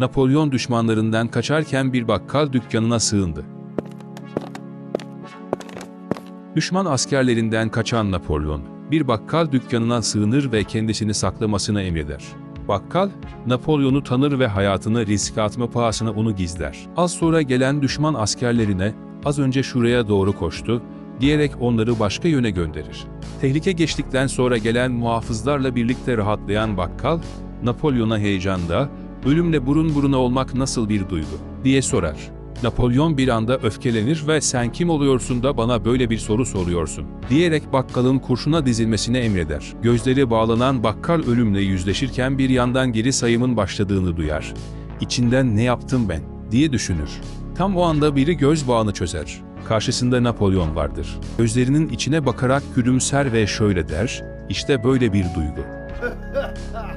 Napolyon düşmanlarından kaçarken bir bakkal dükkanına sığındı. Düşman askerlerinden kaçan Napolyon, bir bakkal dükkanına sığınır ve kendisini saklamasını emreder. Bakkal, Napolyon'u tanır ve hayatını riske atma pahasına onu gizler. Az sonra gelen düşman askerlerine, az önce şuraya doğru koştu, diyerek onları başka yöne gönderir. Tehlike geçtikten sonra gelen muhafızlarla birlikte rahatlayan bakkal, Napolyon'a heyecanda, ölümle burun buruna olmak nasıl bir duygu, diye sorar. Napolyon bir anda öfkelenir ve sen kim oluyorsun da bana böyle bir soru soruyorsun, diyerek bakkalın kurşuna dizilmesine emreder. Gözleri bağlanan bakkal ölümle yüzleşirken bir yandan geri sayımın başladığını duyar. İçinden ne yaptım ben, diye düşünür. Tam o anda biri göz bağını çözer. Karşısında Napolyon vardır. Gözlerinin içine bakarak gülümser ve şöyle der, işte böyle bir duygu.